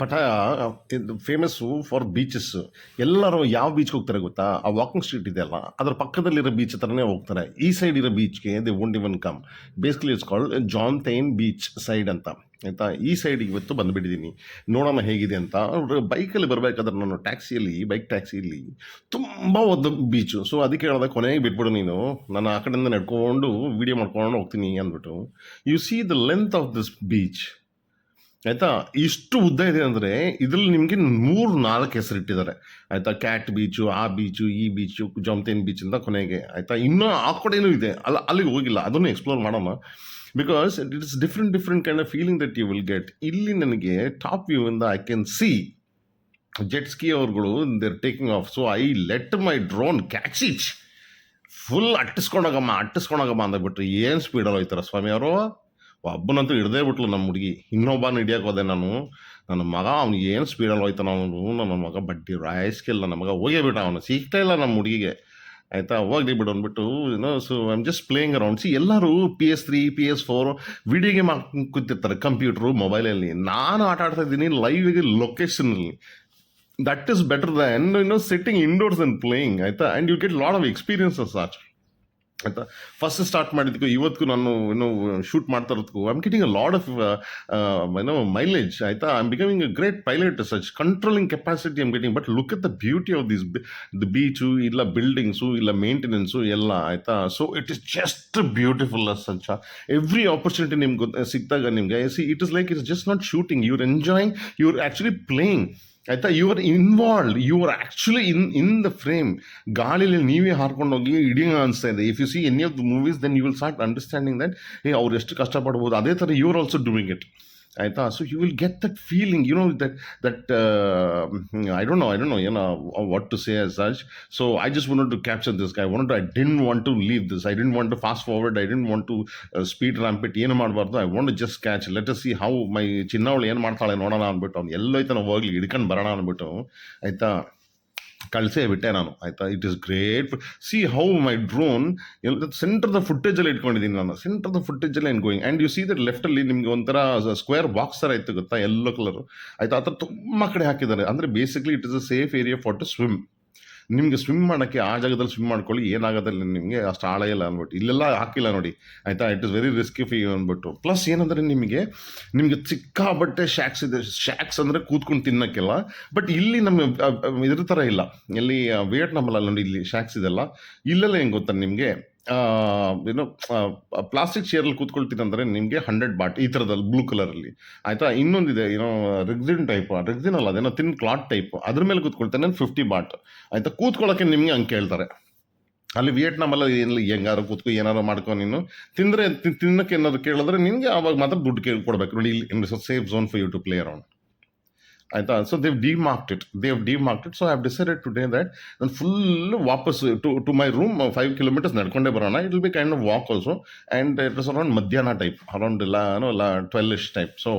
ಪಟ ಇದು famous for beaches ಎಲ್ಲರೂ ಯಾವ ಬೀಚ್ಗೆ ಹೋಗ್ತಾರೆ ಗೊತ್ತಾ? ಆ ವಾಕಿಂಗ್ ಸ್ಟ್ರೀಟ್ ಇದೆ ಅಲ್ಲ, ಅದ್ರ ಪಕ್ಕದಲ್ಲಿರೋ ಬೀಚ್ ಹತ್ರನೇ ಹೋಗ್ತಾರೆ. ಈ ಸೈಡ್ ಇರೋ ಬೀಚ್ಗೆ they won't even come basically it's called John thine beach side ಅಂತ. ಆಯಿತಾ? ಈ ಸೈಡ್ ಇವತ್ತು ಬಂದುಬಿಟ್ಟಿದ್ದೀನಿ ನೋಡೋಣ ಹೇಗಿದೆ ಅಂತ. ಬೈಕಲ್ಲಿ ಬರಬೇಕಾದ್ರೆ ನಾನು ಟ್ಯಾಕ್ಸಿಯಲ್ಲಿ ಬೈಕ್ ಟ್ಯಾಕ್ಸಿಯಲ್ಲಿ ತುಂಬ ಒಂದು ಬೀಚು ಸೊ ಅದಕ್ಕೆ ಹೇಳಿದೆ ಕೊನೆಗೆ ಬಿಟ್ಬಿಡು ನೀನು. ನಾನು ಆ ಕಡೆಯಿಂದ ನಡ್ಕೊಂಡು ವೀಡಿಯೋ ಮಾಡ್ಕೊಂಡು ಹೋಗ್ತೀನಿ ಅಂದ್ಬಿಟ್ಟು. You see the length of this beach ಆಯ್ತಾ? ಇಷ್ಟು ಉದ್ದ ಇದೆ ಅಂದರೆ ಇದರಲ್ಲಿ ನಿಮಗೆ ಮೂರು ನಾಲ್ಕು ಹೆಸರು ಇಟ್ಟಿದ್ದಾರೆ. ಆಯಿತಾ? ಕ್ಯಾಟ್ ಬೀಚು ಆ ಬೀಚು ಈ ಬೀಚು ಜಮ್ತೇನ್ ಬೀಚ್ ಅಂತ ಕೊನೆಗೆ. ಆಯಿತಾ? ಇನ್ನೂ ಆ ಕಡೆನೂ ಇದೆ. ಅಲ್ಲ, ಅಲ್ಲಿಗೆ ಹೋಗಿಲ್ಲ. ಅದನ್ನು ಎಕ್ಸ್ಪ್ಲೋರ್ ಮಾಡೋಣ. Because it is different different kind of feeling that you will get ಇಲ್ಲಿ ನನಗೆ ಟಾಪ್ ವ್ಯೂ ಇಂದ I can see jet ski ಅವ್ರುಗಳು they're taking off so I let my drone catch each full ಅಟ್ಟಿಸ್ಕೊಂಡಾಗಮ್ಮ, ಅಟ್ಟಿಸ್ಕೊಂಡೋಗಮ್ಮ ಅಂದ್ಬಿಟ್ರೆ. ಏನು ಸ್ಪೀಡಲ್ಲಿ ಹೋಯ್ತಾರ ಸ್ವಾಮಿ ಅವರು? ಒಬ್ಬನಂತೂ ಹಿಡ್ದೇ ಬಿಟ್ಲು ನಮ್ಮ ಹುಡುಗಿ. ಇನ್ನೊಬ್ಬನ ಹಿಡಿಯಕ್ಕೆ ಹೋದೆ ನಾನು. ನನ್ನ ಮಗ, ಅವ್ನಿಗೆ ಏನು ಸ್ಪೀಡಲ್ಲಿ ಹೋಯ್ತಾನ ಅವನು. ನನ್ನ ಮಗ ಬಡ್ಡಿ ರಾಯಸ್ಕಿಲ್ಲ ನನ್ನ ಮಗ ಹೋಗೇ ಬಿಟ್ಟ ಅವನು. ಸಿಗ್ತಾ ಇಲ್ಲ ನಮ್ಮ ಹುಡುಗಿಗೆ. ಆಯಿತಾ? ಹೋಗ್ಲಿ ಬಿಡು ಅಂದ್ಬಿಟ್ಟು ಏನೋ so I am just playing around see ಎಲ್ಲರೂ P S three P S four video game ಕೂತಿರ್ತಾರೆ. ಕಂಪ್ಯೂಟ್ರು ಮೊಬೈಲಲ್ಲಿ ನಾನು ಆಟ ಆಡ್ತಾ ಇದ್ದೀನಿ location ಲೊಕೇಶನಲ್ಲಿ that is better than no sitting indoors and playing ಆಯ್ತಾ? And you get lot of experiences ಆಚ್ ಆಯ್ತಾ first start ಮಾಡಿದ್ದಕ್ಕೂ ಇವತ್ತಿಗೂ ನಾನು ಏನೋ ಶೂಟ್ ಮಾಡ್ತಾ ಇರೋದಕ್ಕೂ am getting a lot of ಏನೋ ಮೈಲೇಜ್ ಆಯ್ತಾ? Am becoming a great pilot such controlling capacity am getting but look at the beauty of this the beach ಇಲ್ಲ buildings ಇಲ್ಲ ಮೇಂಟೆನೆನ್ಸು ಎಲ್ಲ ಆಯ್ತಾ? So it is just beautiful such every opportunity ನಿಮ್ಗೆ ಸಿಕ್ಕಿದಾಗ ನಿಮಗೆ see it is like it's just not shooting your enjoying your actually playing ಆಯ್ತಾ you are involve you are actually in in the frame ಗಾಳಿಲಿ ನೀವೇ ಹಾರ್ಕೊಂಡು ಹೋಗಿ ಇಡೀ ಅನಿಸ್ತಾ ಇದೆ. If you see any of the movies then you will start understanding that ಏ ಅವ್ರು ಎಷ್ಟು ಕಷ್ಟಪಡ್ಬೋದು. ಅದೇ ಥರ you are also doing it ಆಯಿತಾ? So you will get that feeling you know that that I don't know I don't know ಏನೋ what to say as so I just want to capture this I want I didn't want to leave this I didn't want to fast forward I didn't want to speed ramp it ಏನು ಮಾಡಬಾರ್ದು? I want just catch let see how my ಚಿನ್ನವಳು ಏನು ಮಾಡ್ತಾಳೆ ನೋಡೋಣ ಅಂದ್ಬಿಟ್ಟು ಅವ್ನು ಎಲ್ಲೋಯ್ತಾನೆ ಹೋಗ್ಲಿ ಹಿಡ್ಕೊಂಡು ಬರೋಣ ಅಂದ್ಬಿಟ್ಟು, ಆಯಿತಾ? ಕಳಿಸೇ ಬಿಟ್ಟೆ ನಾನು, ಆಯಿತಾ? It is great see how my drone ಎಲ್ಲ ಸೆಂಟರ್ ದ ಫುಟೇಜಲ್ಲಿ ಇಟ್ಕೊಂಡಿದ್ದೀನಿ ನಾನು. ಸೆಂಟ್ರದ ಫುಟೇಜಲ್ಲಿ ಏನು going and you see that ಲೆಫ್ಟಲ್ಲಿ ನಿಮಗೆ ಒಂಥರ ಸ್ಕ್ವೇರ್ ಬಾಕ್ಸ್ ಥರ ಇತ್ತು ಗೊತ್ತಾ? ಎಲ್ಲೋ ಕಲರು ಆಯಿತಾ? ಆ ಥರ ತುಂಬ ಕಡೆ ಹಾಕಿದ್ದಾರೆ. ಅಂದರೆ basically it is a safe area for to swim ನಿಮಗೆ ಸ್ವಿಮ್ ಮಾಡೋಕ್ಕೆ ಆ ಜಾಗದಲ್ಲಿ ಸ್ವಿಮ್ ಮಾಡ್ಕೊಳ್ಳಿ, ಏನಾಗೋದಿಲ್ಲ ನಿಮಗೆ ಅಷ್ಟು ಆಳ ಇಲ್ಲ ಅಂದ್ಬಿಟ್ಟು ಇಲ್ಲೆಲ್ಲ ಹಾಕಿಲ್ಲ ನೋಡಿ. ಆಯಿತಾ? ಇಟ್ ಇಸ್ ವೆರಿ ರಿಸ್ಕಿ ಫಿ ಅಂದ್ಬಿಟ್ಟು ಪ್ಲಸ್ ಏನಂದರೆ ನಿಮಗೆ ನಿಮಗೆ ಸಿಕ್ಕಾಬಟ್ಟೆ ಶ್ಯಾಕ್ಸ್ ಇದೆ. ಶ್ಯಾಕ್ಸ್ ಅಂದರೆ ಕೂತ್ಕೊಂಡು ತಿನ್ನೋಕ್ಕೆಲ್ಲ. ಬಟ್ ಇಲ್ಲಿ ನಮ್ಮ ಇದ್ರ ಥರ ಇಲ್ಲ. ಇಲ್ಲಿ ವಿಯಟ್ನಾಮಲ್ಲ ನೋಡಿ, ಇಲ್ಲಿ ಶ್ಯಾಕ್ಸ್ ಇದೆಲ್ಲ. ಇಲ್ಲೆಲ್ಲ ಹೆಂಗೆ ಗೊತ್ತಾ ನಿಮಗೆ? ಏನೋ ಪ್ಲಾಸ್ಟಿಕ್ ಚೇರಲ್ಲಿ ಕೂತ್ಕೊಳ್ತೀನಿ ಅಂದರೆ ನಿಮಗೆ ಹಂಡ್ರೆಡ್ ಬಾಟ್ ಈ ಥರದಲ್ಲಿ ಬ್ಲೂ ಕಲರಲ್ಲಿ. ಆಯಿತಾ? ಇನ್ನೊಂದಿದೆ, ಏನೋ ರೆಗ್ಸಿನ್ ಟೈಪ್ ರೆಗ್ಸಿನ್ ಅಲ್ಲ, ಅದೇನೋ ತಿನ್ ಕ್ಲಾತ್ ಟೈಪ್, ಅದ್ರ ಮೇಲೆ ಕೂತ್ಕೊಳ್ತಾನೆ ಫಿಫ್ಟಿ ಬಾಟ್. ಆಯಿತಾ? ಕೂತ್ಕೊಳ್ಳೋಕ್ಕೆ ನಿಮಗೆ ಹಂಗೆ ಕೇಳ್ತಾರೆ. ಅಲ್ಲಿ ವಿಯೆಟ್ನಾಮಲ್ಲಿ ಏನಿಲ್ಲ ಹೆಂಗಾರು ಕೂತ್ಕೊ ಏನಾರು ಮಾಡ್ಕೊ ನೀನು. ತಿಂದರೆ ತಿನ್ನಕ್ಕೆ ಏನಾದ್ರು ಕೇಳಿದ್ರೆ ನಿನಗೆ ಆವಾಗ ಮಾತ್ರ ದುಡ್ಡು ಕೇಳಿ ಕೊಡಬೇಕು. ನೋಡಿ, ಇಲ್ಲಿ safe zone for you to play around ಆಯಿತಾ so they've demarcated it they've demarcated it so I have decided today that ನಾನು ಫುಲ್ ವಾಪಸ್ to to my room five kilometres ನಡ್ಕೊಂಡೇ ಬರೋಣ it will be kind of walk also and it is around ಮಧ್ಯಾಹ್ನ type around ಇಲ್ಲ ಏನೋ ಇಲ್ಲ twelve type so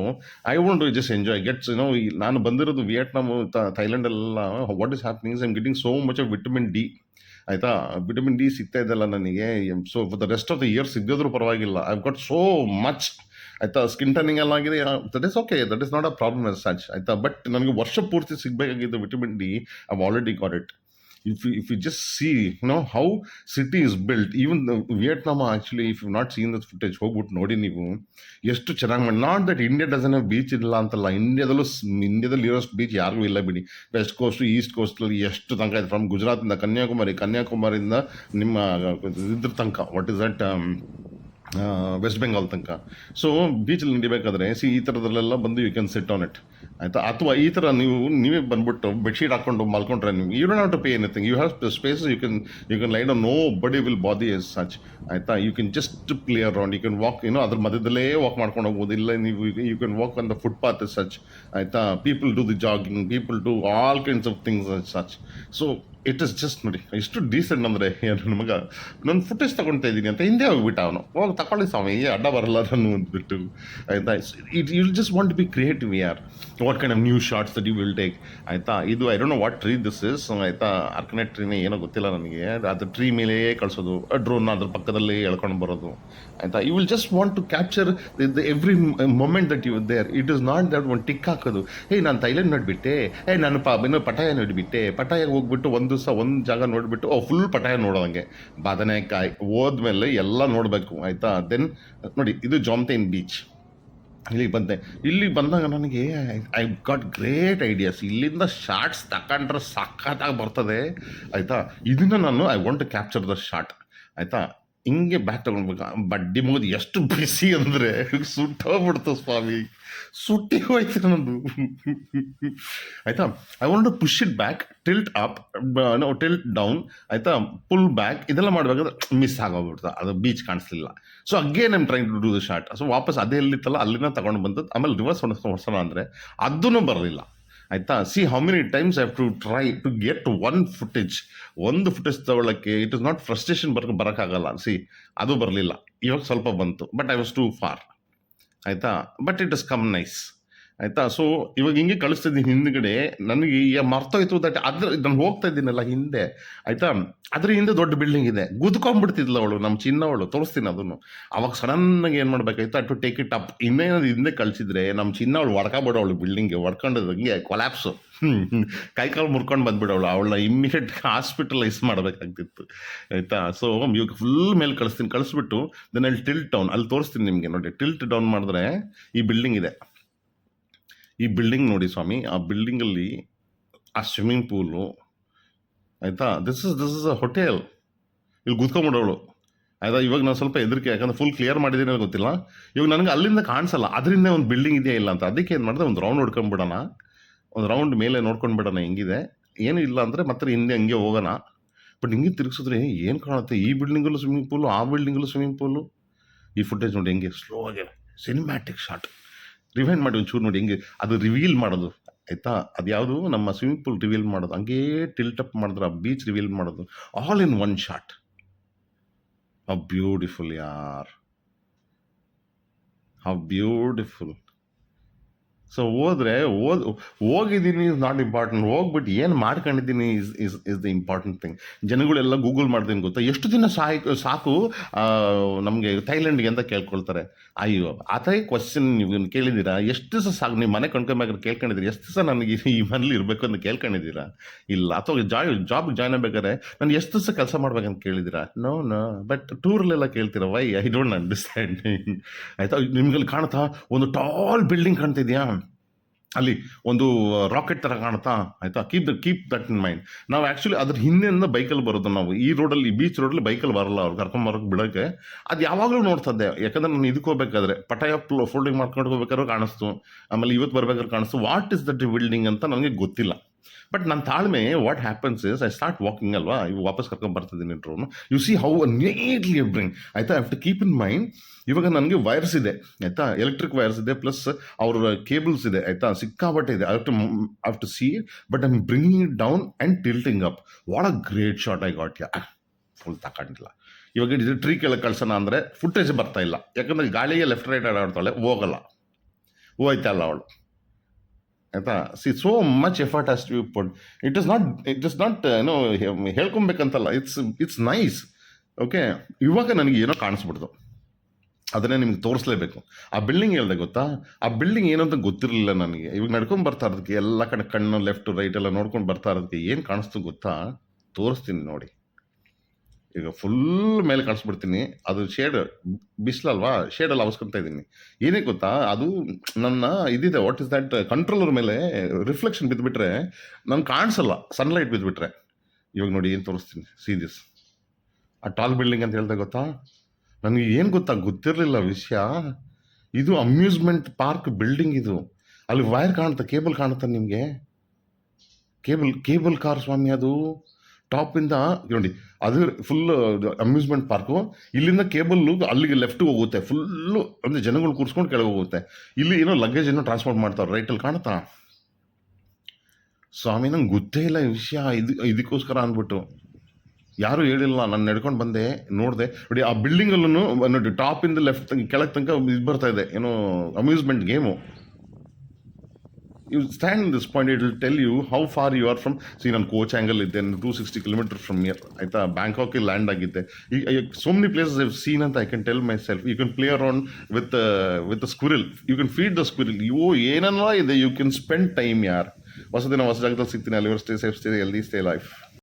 I want to just enjoy gets ಏನೋ ನಾನು ಬಂದಿರೋದು ವಿಯೆಟ್ನಾಮ್ ಥೈಲ್ಯಾಂಡ್ ಎಲ್ಲ what is happenings I'm getting so much of vitamin D ಆಯಿತಾ vitamin D ಸಿಗ್ತಾ ಇದೆಯಲ್ಲ ನನಗೆ. So the rest of the year ಸಿಗೋದ್ರೂ ಪರವಾಗಿಲ್ಲ. ಐ ಗಾಟ್ ಸೋ ಮಚ್ ಆಯಿತಾ ಸ್ಕಿನ್ ಟರ್ನಿಂಗ್ ಎಲ್ಲ ಆಗಿದೆ. That is okay that is not a problem as such ಆಯಿತಾ? But ನನಗೆ ವರ್ಷ ಪೂರ್ತಿ ಸಿಗಬೇಕಾಗಿದ್ದು vitamin D I already got it if you if you just see no how city is built even ವಿಯೆಟ್ನಾಮ actually if you not seen that footage ಹೋಗ್ಬಿಟ್ಟು ನೋಡಿ ನೀವು. ಎಷ್ಟು ಚೆನ್ನಾಗಿ ಮಾಡಿ not that India doesn't beach ಇಲ್ಲ ಅಂತಲ್ಲ ಇಂಡಿಯಾದಲ್ಲೂ ಇಂಡಿಯಾದಲ್ಲಿ ಇರೋಷ್ಟು ಬೀಚ್ ಯಾರಿಗೂ ಇಲ್ಲ ಬಿಡಿ. ವೆಸ್ಟ್ ಕೋಸ್ಟು ಈಸ್ಟ್ ಕೋಸ್ಟಲ್ಲಿ ಎಷ್ಟು ತನಕ ಇದೆ ಫ್ರಮ್ ಗುಜರಾತಿಂದ ಕನ್ಯಾಕುಮಾರಿ, ಕನ್ಯಾಕುಮಾರಿಯಿಂದ ನಿಮ್ಮ, ಇದ್ರ ತನಕ what is that West Bengal ತನಕ. ಸೊ ಬೀಚಲ್ಲಿ ನಡಿಬೇಕಾದ್ರೆ ಸಿ ಈ ಥರದಲ್ಲೆಲ್ಲ ಬಂದು you can sit on it ಆಯಿತಾ? ಅಥವಾ ಈ ಥರ ನೀವು, ನೀವೇ ಬಂದ್ಬಿಟ್ಟು ಬೆಡ್ಶೀಟ್ ಹಾಕೊಂಡು ಮಲ್ಕೊಂಡ್ರೆ ನೀವು you don't have to pay anything you have space you can you can line nobody will bother as such ಆಯಿತಾ? You can just play around you can walk ಏನೋ ಅದ್ರ ಮಧ್ಯದಲ್ಲೇ ವಾಕ್ ಮಾಡ್ಕೊಂಡು ಹೋಗ್ಬೋದು. ಇಲ್ಲ, ನೀವು you can walk on the footpath such ಆಯಿತಾ? People do the jogging people do all kinds of things such so it is just ನೋಡಿ, ಎಷ್ಟು ಡೀಸೆಂಟ್ ಅಂದರೆ ಏನು ಮಗ, ನಾನು ಫುಟೇಜ್ ತಗೊಳ್ತಾ ಇದ್ದೀನಿ ಅಂತ ಹಿಂದೆ ಹೋಗ್ಬಿಟ್ಟ ಅವನು. ಹೋಗಿ ತಗೊಳ್ಳಿ ಸ್ವಾಮಿ ಅಡ್ಡ ಬರಲ್ಲ ನಾನು ಅಂದ್ಬಿಟ್ಟು, ಆಯ್ತಾ? It you just want be creative ಯಾರ್ what kind of new shorts that you will take ಆಯ್ತಾ? ಇದು I don't know what tree this is ಆಯ್ತಾ? ಆರ್ಕನೆಟ್ ಟ್ರೀನೇ ಏನೋ ಗೊತ್ತಿಲ್ಲ ನನಗೆ. ಅದು ಟ್ರೀ ಮೇಲೆ ಕಳಿಸೋದು ಡ್ರೋನ್ ಅದ್ರ ಪಕ್ಕದಲ್ಲಿ ಎಳ್ಕೊಂಡು ಬರೋದು, ಆಯ್ತಾ? You will just want to capture the every moment that you there it is not that one tick ಹಾಕೋದು. ಏಯ್ ನಾನು ತೈಲೆಂಡ್ ನೋಡಿಬಿಟ್ಟೆ. ಏಯ್ ನಾನು ಪಾ, ಇನ್ನು ಪಟಾಯ ನೋಡಿಬಿಟ್ಟೆ. ಪಟಾಯ ಹೋಗ್ಬಿಟ್ಟು ಒಂದು ದಿವಸ ಒಂದು ಜಾಗ ನೋಡಿಬಿಟ್ಟು ಫುಲ್ ಪಟಾಯ ನೋಡೋದಂಗೆ. ಬದನೆಕಾಯಿ ಹೋದ್ಮೇಲೆ ಎಲ್ಲ ನೋಡಬೇಕು, ಆಯಿತಾ? ದೆನ್ ನೋಡಿ, ಇದು ಜಾಮ್ತೇನ್ ಬೀಚ್ ಇಲ್ಲಿಗೆ ಬಂದೆ. ಇಲ್ಲಿ ಬಂದಾಗ ನನಗೆ ಐ ಗಾಟ್ ಗ್ರೇಟ್ ಐಡಿಯಾಸ್ ಇಲ್ಲಿಂದ ಶಾರ್ಟ್ಸ್ ತಗೊಂಡ್ರೆ ಸಖತ್ತಾಗಿ ಬರ್ತದೆ, ಆಯಿತಾ? ಇದನ್ನು ನಾನು I want to capture the short ಆಯಿತಾ? ಹಿಂಗೆ ಬ್ಯಾಕ್ ತಗೊಳ್ಬೇಕು ಬಡ್ಡಿ ಮುಗಿದು ಎಷ್ಟು ಬಿಸಿ ಅಂದರೆ ಸುಟ್ಟೋಗ್ಬಿಡ್ತು ಸ್ವಾಮಿ. ಸುಟ್ಟಿ ಹೋಯ್ತು ನನ್ನದು ಆಯಿತಾ? I want to push it back tilt up no tilt down ಆಯಿತಾ? ಪುಲ್ ಬ್ಯಾಕ್ ಇದೆಲ್ಲ ಮಾಡಬೇಕಾದ್ರೆ ಮಿಸ್ ಆಗೋಗ್ಬಿಡ್ತು. ಅದು beach ಕಾಣಿಸ್ಲಿಲ್ಲ. So again I'm trying to do the short so ವಾಪಸ್ ಅದೇ ಎಲ್ಲಿತ್ತಲ್ಲ, ಅಲ್ಲಿನ ತಗೊಂಡು ಬಂದದ್ದು. ಆಮೇಲೆ ರಿವರ್ಸ್ ಹೊಡ್ಸೋಣ ಅಂದರೆ ಅದೂ ಬರಲಿಲ್ಲ. ಆಯಿತಾ? See how many times have to try to get one footage ಒಂದು ಫುಟೇಜ್ ತಗೊಳ್ಳೋಕ್ಕೆ ಇಟ್ ಇಸ್ ನಾಟ್ ಫ್ರಸ್ಟ್ರೇಷನ್ ಬರ್ ಬರೋಕ್ಕಾಗಲ್ಲ. ಸಿ ಅದು ಬರಲಿಲ್ಲ. ಇವಾಗ ಸ್ವಲ್ಪ ಬಂತು. But I was too far ಆಯಿತಾ? But it is come nice ಆಯಿತಾ? ಸೊ ಇವಾಗ ಹಿಂಗೆ ಕಳಿಸ್ತಿದ್ದೀನಿ ಹಿಂದ್ಗಡೆ. ನನಗೆ ಮರ್ತೋಯ್ತು ದಟ್ ಅದ್ರ ನಾನು ಹೋಗ್ತಾ ಇದ್ದೀನಲ್ಲ ಹಿಂದೆ, ಆಯ್ತಾ? ಅದ್ರ ಹಿಂದೆ ದೊಡ್ಡ ಬಿಲ್ಡಿಂಗ್ ಇದೆ. ಗುದ್ಕೊಂಡ್ಬಿಡ್ತಿದ್ಲ ಅವಳು, ನಮ್ಮ ಚಿನ್ನವಳು ತೋರಿಸ್ತೀನಿ ಅದನ್ನು. ಅವಾಗ ಸಡನ್ನಾಗಿ ಏನು ಮಾಡ್ಬೇಕಾಯ್ತು ಟು ಟೇಕ್ ಇಟ್ ಅಪ್ ಇನ್ನೇನಾದ್ರು ಹಿಂದೆ ಕಳಿಸಿದ್ರೆ ನಮ್ಮ ಚಿನ್ನವಳು ಹೊಡ್ಕೊಬಿಡೋಳು ಬಿಲ್ಡಿಂಗ್ಗೆ ಹೊಡ್ಕೊಂಡದ್ದು ಹಂಗೆ ಕೊಲ್ಯಾಪ್ಸು ಕೈಕಾಲು ಮುರ್ಕೊಂಡು ಬಂದ್ಬಿಡೋಳು ಅವಳನ್ನ ಇಮ್ಮಿಡಿಯೇಟ್ ಹಾಸ್ಪಿಟಲೈಸ್ ಮಾಡಬೇಕಾಗ್ತಿತ್ತು. ಆಯಿತಾ? ಸೊ ಇವಾಗ ಫುಲ್ ಮೇಲೆ ಕಳಿಸ್ತೀನಿ. ಕಳಿಸ್ಬಿಟ್ಟು ದೆನ್ ಅಲ್ಲಿ ಟಿಲ್ಟ್ ಡೌನ್ ಅಲ್ಲಿ ತೋರಿಸ್ತೀನಿ ನಿಮಗೆ. ನೋಡಿ ಟಿಲ್ಟ್ ಡೌನ್ ಮಾಡಿದ್ರೆ ಈ ಬಿಲ್ಡಿಂಗ್ ಇದೆ. ಈ ಬಿಲ್ಡಿಂಗ್ ನೋಡಿ ಸ್ವಾಮಿ, ಆ ಬಿಲ್ಡಿಂಗಲ್ಲಿ ಆ ಸ್ವಿಮ್ಮಿಂಗ್ ಪೂಲು ಆಯಿತಾ? This is this is a hotel ಇಲ್ಲಿ ಕೂತ್ಕೊಂಬಿಡೋಳು ಆಯ್ತಾ? ಇವಾಗ ನಾನು ಸ್ವಲ್ಪ ಹೆದರಿಕೆ, ಯಾಕಂದ್ರೆ ಫುಲ್ ಕ್ಲಿಯರ್ ಮಾಡಿದ್ದೀನಿ ಗೊತ್ತಿಲ್ಲ. ಇವಾಗ ನನಗೆ ಅಲ್ಲಿಂದ ಕಾಣಿಸಲ್ಲ. ಅದರಿಂದ ಒಂದು ಬಿಲ್ಡಿಂಗ್ ಇದೆಯಾ ಇಲ್ಲ ಅಂತ. ಅದಕ್ಕೆ ಏನು ಮಾಡಿದೆ? ಒಂದು ರೌಂಡ್ ಹೊಡ್ಕೊಂಡ್ಬಿಡೋಣ ಒಂದು ರೌಂಡ್ ಮೇಲೆ ನೋಡ್ಕೊಂಡು ಬಿಡೋಣ ಹೆಂಗಿದೆ? ಏನೂ ಇಲ್ಲ ಅಂದರೆ ಮತ್ತೆ ಹಿಂದೆ ಹಂಗೆ ಹೋಗೋಣ. ಬಟ್ ಹಿಂಗೆ ತಿರುಗಿಸಿದ್ರೆ ಏನು ಕಾಣುತ್ತೆ? ಈ ಬಿಲ್ಡಿಂಗಲ್ಲೂ ಸ್ವಿಮ್ಮಿಂಗ್ ಪೂಲು ಆ ಬಿಲ್ಡಿಂಗಲ್ಲೂ ಸ್ವಿಮ್ಮಿಂಗ್ ಪೂಲು ಈ ಫುಟೇಜ್ ನೋಡಿ ಹೆಂಗೆ? ಸ್ಲೋ ಆಗಿ ಸಿನಿಮ್ಯಾಟಿಕ್ ಶಾಟ್ ರಿವೈಂಡ್ ಮಾಡಿ ಒಂಚೂರು ನೋಡಿ, ಹೆಂಗೆ ಅದು ರಿವೀಲ್ ಮಾಡೋದು, ಆಯಿತಾ? ಅದು ಯಾವುದು? ನಮ್ಮ ಸ್ವಿಮ್ಮಿಂಗ್ ಪೂಲ್ ರಿವೀಲ್ ಮಾಡೋದು, ಹಂಗೇ ಟಿಲ್ಟಪ್ ಮಾಡಿದ್ರೆ ಆ ಬೀಚ್ ರಿವೀಲ್ ಮಾಡೋದು all in one shot how beautiful ಯಾರ್? ಹೌ ಬ್ಯೂಟಿಫುಲ್ ಸೊ ಹೋದ್ರೆ ಓದ್ ಹೋಗಿದ್ದೀನಿ ಇಸ್ ನಾಟ್ ಇಂಪಾರ್ಟೆಂಟ್ ಹೋಗ್ಬಿಟ್ಟು ಏನು ಮಾಡ್ಕೊಂಡಿದ್ದೀನಿ is is is the important thing ಜನಗಳೆಲ್ಲ ಗೂಗಲ್ ಮಾಡ್ತೀನಿ ಗೊತ್ತಾ? ಎಷ್ಟು ದಿನ ಸಾಕು ಸಾಕು ನಮಗೆ ಥೈಲ್ಯಾಂಡ್ಗೆ ಅಂತ ಕೇಳ್ಕೊಳ್ತಾರೆ. ಅಯ್ಯೋ, ಆ ಥರ ಕ್ವಶನ್ ನೀವು ಕೇಳಿದ್ದೀರಾ? ಎಷ್ಟು ದಿವಸ ಸಾಕು, ನೀವು ಮನೆ ಕೊಂಡ್ಕೊಂಬೇಕಾದ್ರೆ ಕೇಳ್ಕೊಂಡಿದ್ದೀರಿ? ಎಷ್ಟು ದಿವಸ ನನಗೆ ಈ ಮನೇಲಿ ಇರಬೇಕು ಅಂತ ಕೇಳ್ಕೊಂಡಿದ್ದೀರಾ? ಇಲ್ಲ, ಅಥವಾ ಜಾಯ್ ಜಾಬ್ಗೆ ಜಾಯ್ನ್ ಆಗ್ಬೇಕಾದ್ರೆ ನಾನು ಎಷ್ಟು ದಿವಸ ಕೆಲಸ ಮಾಡ್ಬೇಕಂತ ಕೇಳಿದ್ದೀರಾ? ನೋ ನೋ ಬಟ್ ಟೂರಲ್ಲೆಲ್ಲ ಕೇಳ್ತೀರಾ? ವೈ ಐ ಡೋಂಟ್ ಅಂಡರ್ಸ್ಟ್ಯಾಂಡ್ ಆಯಿತಾ? ನಿಮ್ಗಲ್ಲಿ ಕಾಣ್ತಾ ಒಂದು ಟಾಲ್ ಬಿಲ್ಡಿಂಗ್ ಕಾಣ್ತಿದ್ಯಾ? ಅಲ್ಲಿ ಒಂದು ರಾಕೆಟ್ ಥರ ಕಾಣುತ್ತಾ, ಆಯಿತಾ? Keep the keep that in mind ನಾವು ಆ್ಯಕ್ಚುಲಿ ಅದ್ರ ಹಿಂದೆಯಿಂದ ಬೈಕಲ್ಲಿ ಬರೋದು ನಾವು. ಈ ರೋಡಲ್ಲಿ ಬೀಚ್ ರೋಡಲ್ಲಿ ಬೈಕಲ್ಲಿ ಬರಲ್ಲ ಅವ್ರು ಕರ್ಕೊಂಬರೋಕೆ ಬಿಡೋಕ್ಕೆ ಅದು ಯಾವಾಗಲೂ ನೋಡ್ತದೆ ಯಾಕಂದ್ರೆ ನಾನು ಇದಕ್ಕೆ ಹೋಗ್ಬೇಕಾದ್ರೆ, ಪಟಾಯ ಫೋಲ್ಡಿಂಗ್ ಮಾಡ್ಕೊಂಡು ಹೋಗ್ಬೇಕಾದ್ರೆ ಕಾಣಿಸ್ತು. ಆಮೇಲೆ ಇವತ್ತು ಬರ್ಬೇಕಾದ್ರೆ ಕಾಣಿಸ್ತು. ವಾಟ್ ಇಸ್ ದಟ್ ಬಿಲ್ಡಿಂಗ್ ಅಂತ ನನಗೆ ಗೊತ್ತಿಲ್ಲ. ಬಟ್ ನನ್ನ ತಾಳ್ಮೆ what happens is I start walking ಅಲ್ವಾ? ಇವು ವಾಪಸ್ ಕರ್ಕೊಂಡು ಬರ್ತಿದ್ದೀನಿ drone you see how neatly bring ಆಯ್ತಾ? Have to keep in mind ಇವಾಗ ನನಗೆ ವೈರ್ಸ್ ಇದೆ, ಆಯಿತಾ? ಎಲೆಕ್ಟ್ರಿಕ್ ವೈರ್ಸ್ ಇದೆ ಪ್ಲಸ್ ಅವ್ರ ಕೇಬಲ್ಸ್ ಇದೆ, ಆಯಿತಾ? ಸಿಕ್ಕಾಪಟ್ಟೆ ಇದೆ. I to I to see but am bringing it down and tilting up what a great shot I got yeah full ತಗೊಂಡಿಲ್ಲ ಇವಾಗ ಇದು ಟ್ರೀ ಕೆಳಗೆ ಕಳ್ಸೋಣ ಅಂದರೆ ಫುಟೇಜ್ ಬರ್ತಾ ಇಲ್ಲ. ಯಾಕಂದರೆ ಗಾಳಿಗೆ ಲೆಫ್ಟ್ ರೈಟ್ ಆಡಾಡ್ತಾಳೆ ಹೋಗಲ್ಲ. ಹೋಯ್ತಾ ಅಲ್ಲ ಅವಳು. ಆಯಿತಾ? See so much effort as to put it is not it is not ಏನೋ ಹೇಳ್ಕೊಬೇಕಂತಲ್ಲ. ಇಟ್ಸ್ ಇಟ್ಸ್ ನೈಸ್ ಓಕೆ ಇವಾಗ ನನಗೆ ಏನೋ ಕಾಣಿಸ್ಬಿಡ್ತು. ಅದನ್ನೇ ನಿಮ್ಗೆ ತೋರಿಸ್ಲೇಬೇಕು. ಆ ಬಿಲ್ಡಿಂಗ್ ಹೇಳ್ದೆ ಗೊತ್ತಾ? ಆ ಬಿಲ್ಡಿಂಗ್ ಏನಂತ ಗೊತ್ತಿರಲಿಲ್ಲ ನನಗೆ. ಇವಾಗ ನಡ್ಕೊಂಡು ಬರ್ತಾ ಇರೋದಕ್ಕೆ ಎಲ್ಲ ಕಡೆ ಕಣ್ಣು ಲೆಫ್ಟು ರೈಟ್ ಎಲ್ಲ ನೋಡ್ಕೊಂಡು ಬರ್ತಾ ಇರೋದಕ್ಕೆ ಏನು ಕಾಣಿಸ್ತು ಗೊತ್ತಾ? ತೋರಿಸ್ತೀನಿ ನೋಡಿ. ಈಗ ಫುಲ್ ಮೇಲೆ ಕಳಿಸ್ಬಿಡ್ತೀನಿ ಅದು ಶೇಡ್ ಬಿಸಿಲಲ್ವಾ ಶೇಡಲ್ಲಿ ಅವಸ್ಕೊಂತ ಇದ್ದೀನಿ. ಏನೇ ಗೊತ್ತಾ? ಅದು ನನ್ನ ಇದಿದೆ. ವಾಟ್ ಇಸ್ ದಟ್ ಕಂಟ್ರೋಲರ್ ಮೇಲೆ ರಿಫ್ಲೆಕ್ಷನ್ ಬಿದ್ದುಬಿಟ್ರೆ ನನ್ಗೆ ಕಾಣಿಸಲ್ಲ. ಸನ್ಲೈಟ್ ಬಿದ್ದುಬಿಟ್ರೆ ಇವಾಗ ನೋಡಿ ಏನು ತೋರಿಸ್ತೀನಿ. ಸೀದಿಸ್ ಆ ಟಾಲ್ ಬಿಲ್ಡಿಂಗ್ ಅಂತ ಹೇಳ್ದೆ ಗೊತ್ತಾ? ನನಗೆ ಏನು ಗೊತ್ತಾ? ಗೊತ್ತಿರಲಿಲ್ಲ ವಿಷಯ. ಇದು ಅಮ್ಯೂಸ್ಮೆಂಟ್ ಪಾರ್ಕ್ ಬಿಲ್ಡಿಂಗ್ ಇದು. ಅಲ್ಲಿ ವೈರ್ ಕಾಣುತ್ತೆ? ಕೇಬಲ್ ಕಾಣುತ್ತೆ ನಿಮಗೆ? ಕೇಬಲ್ ಕೇಬಲ್ ಕಾರ್ ಸ್ವಾಮಿ ಅದು. ಟಾಪಿಂದ ನೋಡಿ, ಅದು ಫುಲ್ ಅಮ್ಯೂಸ್ಮೆಂಟ್ ಪಾರ್ಕು ಇಲ್ಲಿಂದ ಕೇಬಲ್ ಅಲ್ಲಿಗೆ ಲೆಫ್ಟ್ ಹೋಗುತ್ತೆ. ಫುಲ್ಲು ಅಂದರೆ ಜನಗಳು ಕೂರಿಸ್ಕೊಂಡು ಕೆಳಗೆ ಹೋಗುತ್ತೆ. ಇಲ್ಲಿ ಏನೋ ಲಗೇಜ್ ಏನೋ ಟ್ರಾನ್ಸ್ಪೋರ್ಟ್ ಮಾಡ್ತಾರೆ. ರೈಟಲ್ಲಿ ಕಾಣುತ್ತಾ? ಸ್ವಾಮಿ, ನಂಗೆ ಗೊತ್ತೇ ಇಲ್ಲ ಈ ವಿಷಯ. ಇದು, ಇದಕ್ಕೋಸ್ಕರ ಅಂದ್ಬಿಟ್ಟು. ಯಾರು ಹೇಳಿಲ್ಲ. ನಾನು ನಡ್ಕೊಂಡು ಬಂದೆ, ನೋಡಿದೆ. ನೋಡಿ, ಆ ಬಿಲ್ಡಿಂಗಲ್ಲೂ ನೋಡಿ ಟಾಪಿಂದ ಲೆಫ್ಟ್ ಕೆಳಗೆ ತನಕ ಇದು ಬರ್ತಾ ಇದೆ. ಏನೋ amusement game you stand in this point it will tell you how far you are from see ನಾನು ಕೋಚ್ ಆ್ಯಂಗಲ್ ಇದ್ದೆ two sixty kilometre from here ಆಯಿತಾ ಬ್ಯಾಂಕಾಕಿ ಲ್ಯಾಂಡ್ ಆಗಿದ್ದೆ. ಈ so many places I've seen ಅಂತ I can tell myself you can play around with with the squirrel you can feed the squirrel you ಏನನ್ನೋ ಇದೆ you can spend time ಯಾರ್ ಹೊಸ ದಿನ ಹೊಸ ಜಾಗದಲ್ಲಿ ಸಿಗ್ತೀನಿ, ಅಲ್ಲಿ ಸ್ಟೇ ಸೇಫ್ ಸ್ಟೇ ಎಲ್ಲಿ ಸ್ಟೇ ಲೈಫ್